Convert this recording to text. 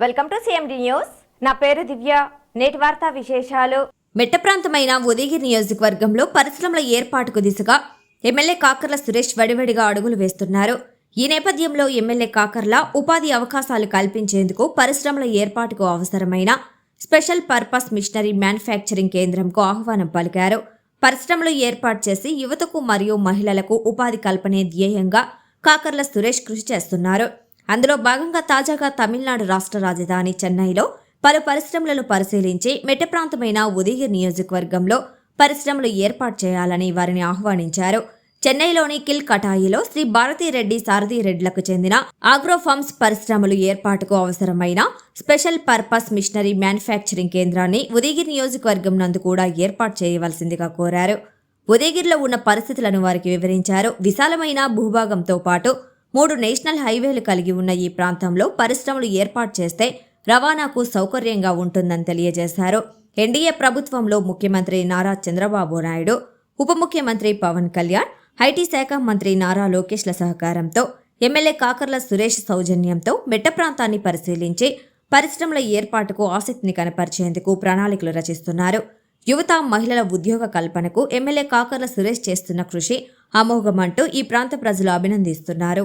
Welcome to CMD news నా పేరు దివ్య. నేటి వార్తా విశేషాలు. మెట్ట ప్రాంతమైన ఉదయగిరి నియోజకవర్గంలో పరిశ్రమల ఏర్పాటుకు దిశగా ఎమ్మెల్యే కాకర్ల సురేష్ వడివడిగా అడుగులు వేస్తున్నారు. ఈ నేపథ్యంలో ఎమ్మెల్యే కాకర్ల ఉపాధి అవకాశాలు కల్పించేందుకు పరిశ్రమల ఏర్పాటుకు అవసరమైన స్పెషల్ పర్పస్ మిషనరీ మ్యానుఫ్యాక్చరింగ్ కేంద్రంకు ఆహ్వానం పలికారు. పరిశ్రమలు ఏర్పాటు చేసి యువతకు మరియు మహిళలకు ఉపాధి కల్పనే ధ్యేయంగా కాకర్ల సురేష్ కృషి చేస్తున్నారు. అందులో భాగంగా తాజాగా తమిళనాడు రాష్ట్ర రాజధాని చెన్నైలో పలు పరిశ్రమలను పరిశీలించి మెట్ట ప్రాంతమైన ఉదయగిరి నియోజకవర్గంలో పరిశ్రమలు ఏర్పాటు చేయాలని వారిని ఆహ్వానించారు. చెన్నైలోని కిల్ కటాయిలో శ్రీ భారతీరెడ్డి సారథి రెడ్లకు చెందిన ఆగ్రోఫార్మ్స్ పరిశ్రమలు ఏర్పాటుకు అవసరమైన స్పెషల్ పర్పస్ మిషనరీ మ్యానుఫ్యాక్చరింగ్ కేంద్రాన్ని ఉదయగిరి నియోజకవర్గం నందు కూడా ఏర్పాటు చేయవలసిందిగా కోరారు. ఉదయగిరిలో ఉన్న పరిస్థితులను వారికి వివరించారు. విశాలమైన భూభాగంతో పాటు మూడు నేషనల్ హైవేలు కలిగి ఉన్న ఈ ప్రాంతంలో పరిశ్రమలు ఏర్పాటు చేస్తే రవాణాకు సౌకర్యంగా ఉంటుందని తెలియజేశారు. ఎన్డీఏ ప్రభుత్వంలో ముఖ్యమంత్రి నారా చంద్రబాబు నాయుడు ఉప ముఖ్యమంత్రి పవన్ కళ్యాణ్ ఐటీ శాఖ మంత్రి నారా లోకేష్ల సహకారంతో ఎమ్మెల్యే కాకర్ల సురేష్ సౌజన్యంతో మెట్ట ప్రాంతాన్ని పరిశీలించి పరిశ్రమల ఏర్పాటుకు ఆసక్తిని కనపరిచేందుకు ప్రణాళికలు రచిస్తున్నారు. యువత మహిళల ఉద్యోగ కల్పనకు ఎమ్మెల్యే కాకర్ల సురేష్ చేస్తున్న కృషి అమోఘమంటూ ఈ ప్రాంత ప్రజలు అభినందిస్తున్నారు.